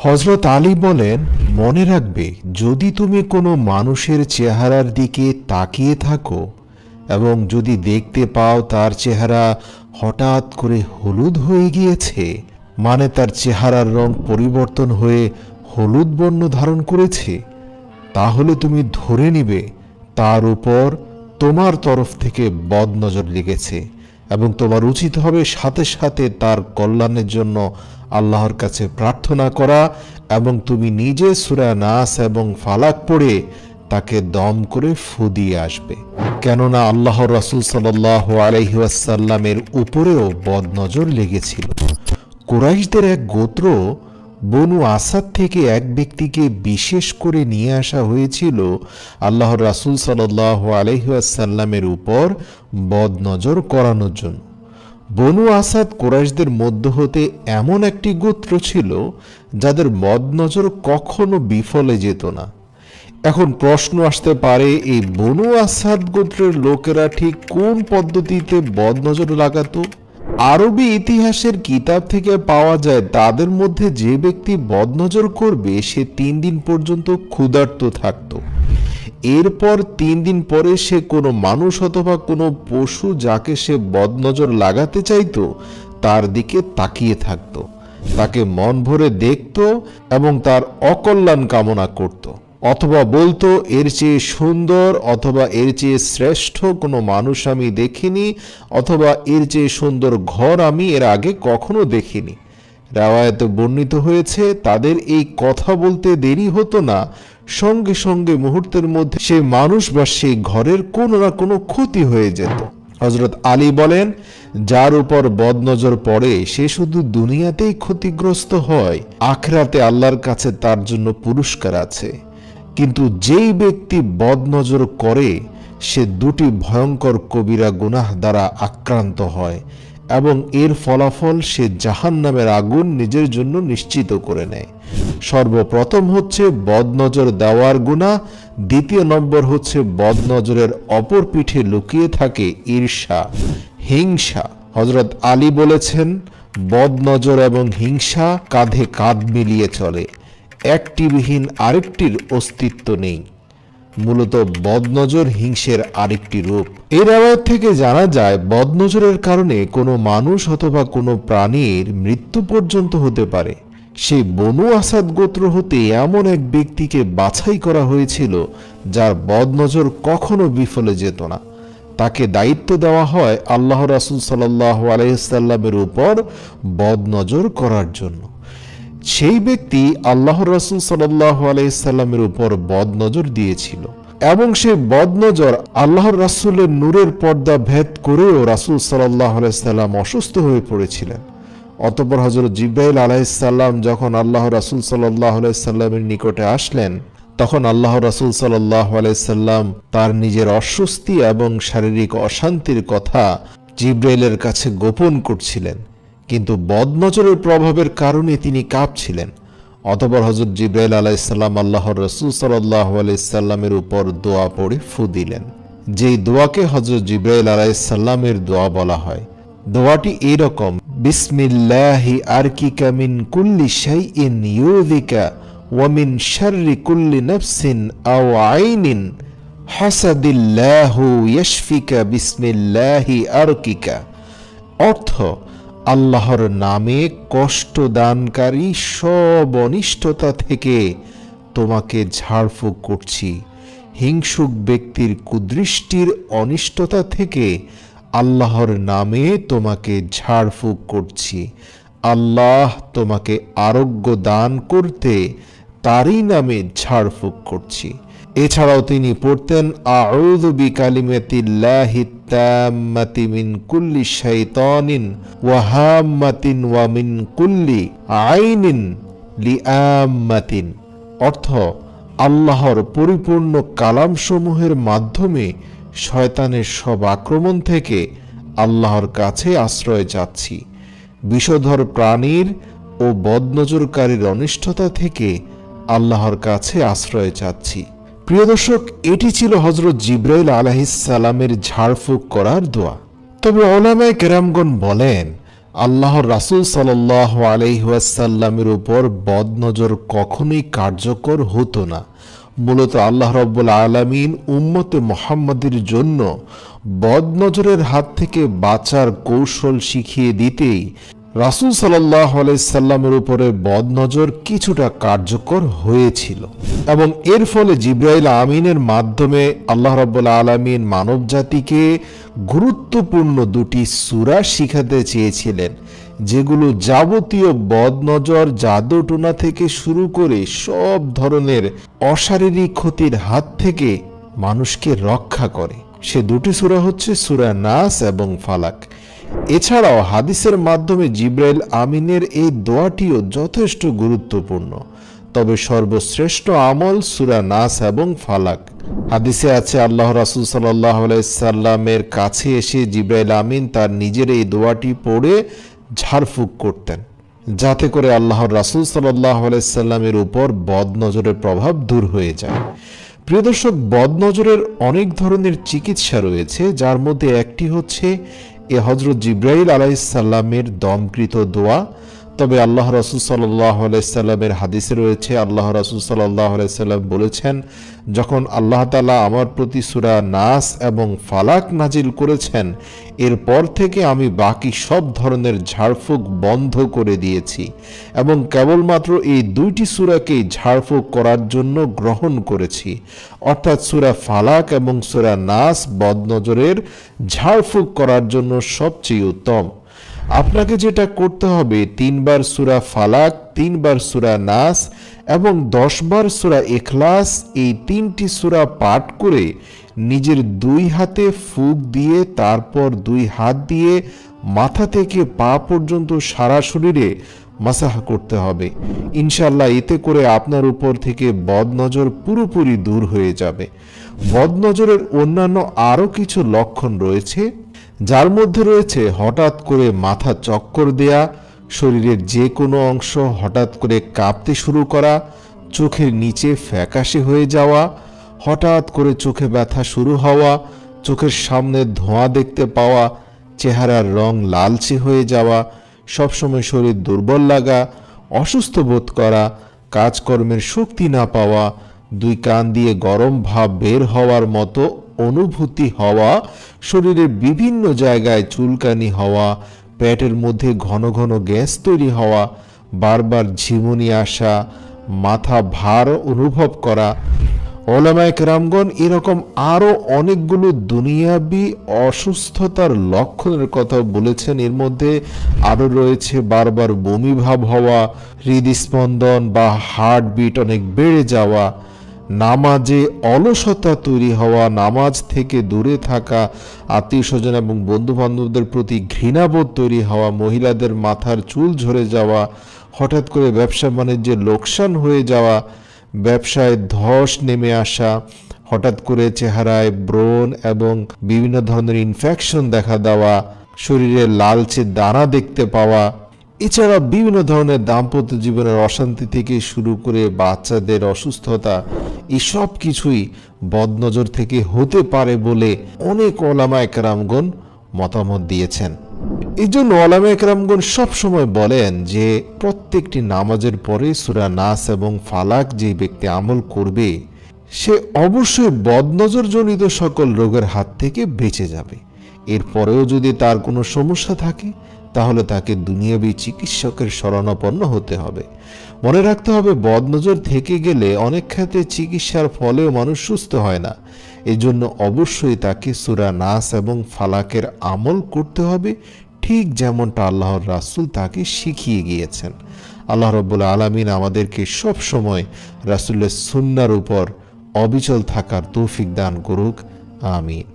হজরত আলী বলেন, মনে রাখবে, যদি তুমি কোনো মানুষের চেহারার দিকে তাকিয়ে থাকো এবং যদি দেখতে পাও তার চেহারা হঠাৎ করে হলুদ হয়ে গিয়েছে মানে তার চেহারার রং পরিবর্তন হয়ে হলুদ বর্ণ ধারণ করেছে, তাহলে তুমি ধরে নিবে, তার উপর তোমার তরফ থেকে বদনজর লেগেছে এবং তোমার উচিত হবে সাথে সাথে তার কল্যাণের জন্য আল্লাহর কাছে প্রার্থনা করা এবং তুমি নিজে সুরা নাস এবং ফালাক পড়ে তাকে দম করে ফু দিয়ে আসবে। কেননা আল্লাহ রাসুল সাল্লাহ আলহিউসাল্লামের উপরেও বদনজর লেগেছিল। কুরাইশদের এক গোত্র বনু আসাদ থেকে এক ব্যক্তিকে বিশেষ করে নিয়ে আসা হয়েছিল আল্লাহর রাসুল সাল্লাহ আলহিউসাল্লামের উপর বদনজর করানোর জন্য। বনু আসাদ কোরাইশদের মধ্য হতে এমন একটি গোত্র ছিল যাদের বদনজর কখনো বিফলে যেত না। এখন প্রশ্ন আসতে পারে, এই বনু আসাদ গোত্রের লোকেরা ঠিক কোন পদ্ধতিতে বদনজর লাগাতো? আরবি ইতিহাসের কিতাব থেকে পাওয়া যায়, তাদের মধ্যে যে ব্যক্তি বদনজর করবে, সে তিন দিন পর্যন্ত ক্ষুধার্ত থাকতো। এরপর তিন দিন পরে সে কোনো মানুষ অথবা কোনো পশু যাকে সে বদনজর লাগাতে চাইতো, তার দিকে তাকিয়ে থাকতো। তাকে মন ভরে দেখত এবং তার অকল্যাণ কামনা করত। অথবা বলতো, এর চেয়ে সুন্দর অথবা এর চেয়ে শ্রেষ্ঠ কোনো মানুষ আমি দেখিনি, অথবা এর চেয়ে সুন্দর ঘর আমি এর আগে কখনো দেখিনি। রাওয়ায়তে বর্ণিত হয়েছে, তাদের এই কথা বলতে দেরি হতো না সঙ্গে সঙ্গে মুহূর্তের মধ্যে সেই মানুষ বা সেই ঘরের কোনো না কোনো ক্ষতি হয়ে যেত। হজরত আলী বলেন, যার উপর বদনজর পড়ে, সে শুধু দুনিয়াতেই ক্ষতিগ্রস্ত হয়, আখরাতে আল্লাহর কাছে তার জন্য পুরস্কার আছে। কিন্তু যেই ব্যক্তি বদনজর করে, সে দুটি ভয়ঙ্কর কবিরা গুনাহ দ্বারা আক্রান্ত হয়। এবং এর ফলাফল সে জাহান নামের আগুন নিজের জন্য নিশ্চিত করে নেয়। সর্বপ্রথম হচ্ছে বদনজর দেওয়ার গুণা দ্বিতীয় নম্বর হচ্ছে বদনজরের অপর পিঠে লুকিয়ে থাকে ঈর্ষা, হিংসা। হজরত আলী বলেছেন, বদনজর এবং হিংসা কাঁধে কাঁধ মিলিয়ে চলে, একটিবিহীন আরেকটির অস্তিত্ব নেই। মূলত বদনজর হিংসের আরেকটি রূপ। এই রাওয়ায়ত থেকে জানা যায়, বদনজরের কারণে কোনো মানুষ অথবা কোনো প্রাণীর মৃত্যু পর্যন্ত হতে পারে। সেই বনু আসাদ গোত্র হতে এমন এক ব্যক্তিকে বাছাই করা হয়েছিল, যার বদনজর কখনো বিফলে যেত না। তাকে দায়িত্ব দেওয়া হয় আল্লাহ রাসুল সাল্লাহ আলাইসাল্লামের উপর বদনজর করার জন্য। সেই ব্যক্তি আল্লাহ রসুল সাল্লাহ আলাইসাল্লামের উপর বদনজর দিয়েছিল এবং সেই বদনজর আল্লাহর রাসুলের নূরের পর্দা ভেদ করেও রাসুল সাল্লাহ আলাইসাল্লাম অসুস্থ হয়ে পড়েছিলেন। অতপর হজরত জিব্রাইল আলাইসাল্লাম যখন আল্লাহ রাসুল সাল্লাহ আলাইসাল্লামের নিকটে আসলেন, তখন আল্লাহ রাসুল সাল্লাহ আলাইসাল্লাম তার নিজের অস্বস্তি এবং শারীরিক অশান্তির কথা জিব্রাইলের কাছে গোপন করছিলেন। কিন্তু বদনজরের প্রভাবের কারণে তিনি কাঁপছিলেন। অতপর হজরত জিব্রাইল আলাইসাল্লাম আল্লাহর রসুল সাল্লাহ আলাইসাল্লামের উপর দোয়া পড়ে ফু দিলেন। যেই দোয়াকে হজরত জিব্রাইল আলাইসাল্লামের দোয়া বলা হয়। দোয়াটি এরকম, বিসমিল্লাহি আরকিকা মিন কুল্লি শাইইন ইউযিকা ওয়া মিন শাররি কুল্লি নাফসিন আও আইনিন হাসাদিল্লাহু ইয়াশফিকা বিসমিল্লাহি আরকিকা। অর্থ আল্লাহর নামে কষ্ট দানকারী সব অনিষ্টতা থেকে তোমাকে ঝাড়ফুঁক করছি। হিংসুক ব্যক্তির কুদৃষ্টির অনিষ্টতা থেকে আল্লাহর নামে তোমাকে ঝাড়ফুঁক করছি। আল্লাহ তোমাকে আরোগ্য দান করতে তারই নামে ঝাড়ফুঁক করছি। এছাড়াও তিনি পড়তেন, আউযু বিকালিমাতিল্লাহি তাম্মাতি মিন কুল্লি শাইতানিন ওয়া ওয়া মিন কুল্লি আইনিন লিআম্মাতিন। অর্থ, আল্লাহর পরিপূর্ণ কালামসমূহের মাধ্যমে শয়তানের সব আক্রমণ থেকে আল্লাহর কাছে আশ্রয় চাচ্ছি বিষধর প্রাণীর ও বদনজরকারীর অনিষ্টতা থেকে আল্লাহর কাছে আশ্রয় চাচ্ছি প্রিয় দর্শক, এটি ছিল হজরত জিব্রাইল আলাহিসাল্লামের ঝাড়ফুঁক করার দোয়া। তবে ওলামায় কেরামগণ বলেন, আল্লাহর রাসূল সাল্লাহ আলহিহাসাল্লামের উপর বদনজর কখনোই কার্যকর হতো না। মূলত আল্লাহ রব্বুল আলমিন উম্মতে মোহাম্মদের জন্য বদনজরের হাত থেকে বাঁচার কৌশল শিখিয়ে দিতেই রাসূল সাল্লাহ আলাইসাল্লামের উপরে বদনজর কিছুটা কার্যকর হয়েছিল এবং এর ফলে জিব্রাইল আমিনের মাধ্যমে আল্লাহ রব্বুল আলমিন মানব জাতিকে গুরুত্বপূর্ণ দুটি সূরা শিখাতে চেয়েছিলেন, যেগুলো যাবতীয় বদনজর জাদুটোনা থেকে শুরু করে সব ধরনের অশারীরিক ক্ষতির হাত থেকে মানুষকে রক্ষা করে। সে দুটি সূরা হচ্ছে সূরা নাস এবং ফালাক। এছাড়াও হাদিসের মাধ্যমে জিব্রাইল আমিনের এই দোয়াটিও যথেষ্ট গুরুত্বপূর্ণ। তবে সর্বশ্রেষ্ঠ আমল সুরা নাস এবং ফালাক। হাদিসে আছে, আল্লাহ রাসুল সাল্লাহ সাল্লামের কাছে এসে জিব্রাইল আমিন তার নিজের এই দোয়াটি পড়ে ঝাড়ফুঁক করতেন। যাতে করে আল্লাহর রাসুল সাল্লাহ সাল্লামের উপর বদনজরের প্রভাব দূর হয়ে যায়। প্রিয় দর্শক, বদনজরের অনেক ধরনের চিকিৎসা রয়েছে, যার মধ্যে একটি হচ্ছে এ হজরত জিব্রাইল আলাইসাল্লামের দমকৃত দোয়া তবে আল্লাহ রসুল সাল্লাহ আলাইসাল্লামের হাদিসে রয়েছে, আল্লাহ রসুল সাল্লাহ আলাইসাল্লাম বলেছেন, যখন আল্লাহ তালা আমার প্রতি সুরা নাস এবং ফালাক নাজিল করেছেন, এরপর থেকে আমি বাকি সব ধরনের ঝাড়ফুঁক বন্ধ করে দিয়েছি এবং কেবলমাত্র এই দুইটি সুরাকেই ঝাড়ফুঁক করার জন্য গ্রহণ করেছি। অর্থাৎ সুরা ফালাক এবং সুরা নাস বদনজরের ঝাড়ফুঁক করার জন্য সবচেয়ে উত্তম। আপনাকে যেটা করতে হবে, তিনবার সুরা ফালাক, তিনবার সুরা নাস এবং দশবার সুরা এখলাস এই তিনটি সুরা পাঠ করে নিজের দুই হাতে ফুক দিয়ে, তারপর দুই হাত দিয়ে মাথা থেকে পা পর্যন্ত সারা শরীরে মাসাহা করতে হবে। ইনশাল্লাহ এতে করে আপনার উপর থেকে বদনজর পুরোপুরি দূর হয়ে যাবে। বদনজরের অন্যান্য আরও কিছু লক্ষণ রয়েছে। যার মধ্যে রয়েছে হঠাৎ করে মাথা চক্কর দেয়া, শরীরের যে কোনো অংশ হঠাৎ করে কাঁপতে শুরু করা, চোখের নিচে ফ্যাকাশে হয়ে যাওয়া, হঠাৎ করে চোখে ব্যথা শুরু হওয়া, চোখের সামনে ধোঁয়া দেখতে পাওয়া, চেহারার রং লালচে হয়ে যাওয়া, সবসময় শরীর দুর্বল লাগা, অসুস্থ বোধ করা, কাজকর্মের শক্তি না পাওয়া, দুই কান দিয়ে গরম ভাব বের হওয়ার মতো অনুভূতি হওয়া, শরীরের বিভিন্ন জায়গায় চুলকানি হওয়া, পেটের মধ্যে ঘন ঘন গ্যাস তৈরি হওয়া, বারবার ঝিমুনি আসা, মাথা ভার অনুভব করা। ওলামায়ক রামগণ এরকম আরও অনেকগুলো দুনিয়াবি অসুস্থতার লক্ষণের কথা বলেছেন। এর মধ্যে আরও রয়েছে বারবার বমিভাব হওয়া, হৃদস্পন্দন বা হার্টবিট অনেক বেড়ে যাওয়া নামাজে অলসতা তৈরি হওয়া, নামাজ থেকে দূরে থাকা আত্মীয় স্বজন এবং বন্ধু বান্ধবদের প্রতি ঘৃণাবোধ তৈরি হওয়া, মহিলাদের মাথার চুল ঝরে যাওয়া, হঠাৎ করে ব্যবসা বাণিজ্যে লোকসান হয়ে যাওয়া, ব্যবসায় ধস নেমে আসা, হঠাৎ করে চেহারায় ব্রণ এবং বিভিন্ন ধরনের ইনফেকশন দেখা দেওয়া, শরীরে লালচে দানা দেখতে পাওয়া এছাড়া বিভিন্ন ধরনের দাম্পত্য জীবনের অশান্তি থেকে শুরু করে বাচ্চাদের অসুস্থতা, এসব কিছুই বদনজর থেকে হতে পারে বলে অনেক ওলামা একরামগণ মতামত দিয়েছেন। এই জন্য ওলামা একরামগণ সবসময় বলেন যে, প্রত্যেকটি নামাজের পরে সুরা নাস এবং ফালাক যে ব্যক্তি আমল করবে, সে অবশ্যই বদনজরজনিত সকল রোগের হাত থেকে বেঁচে যাবে। এরপরেও যদি তার কোনো সমস্যা থাকে তাহলে তাকে দুনিয়াবি চিকিৎসকের শরণাপন্ন হতে হবে। মনে রাখতে হবে, বদনজর থেকে গেলে অনেক ক্ষেত্রে চিকিৎসার ফলেও মানুষ সুস্থ হয় না। এজন্য অবশ্যই তাকে সুরা নাস এবং ফালাকের আমল করতে হবে, ঠিক যেমনটা আল্লাহর রাসুল তাকে শিখিয়ে গিয়েছেন। আল্লাহ রব্বুল আলমিন আমাদেরকে সব সময় রাসুলের সুন্নার উপর অবিচল থাকার তৌফিক দান করুক। আমিন।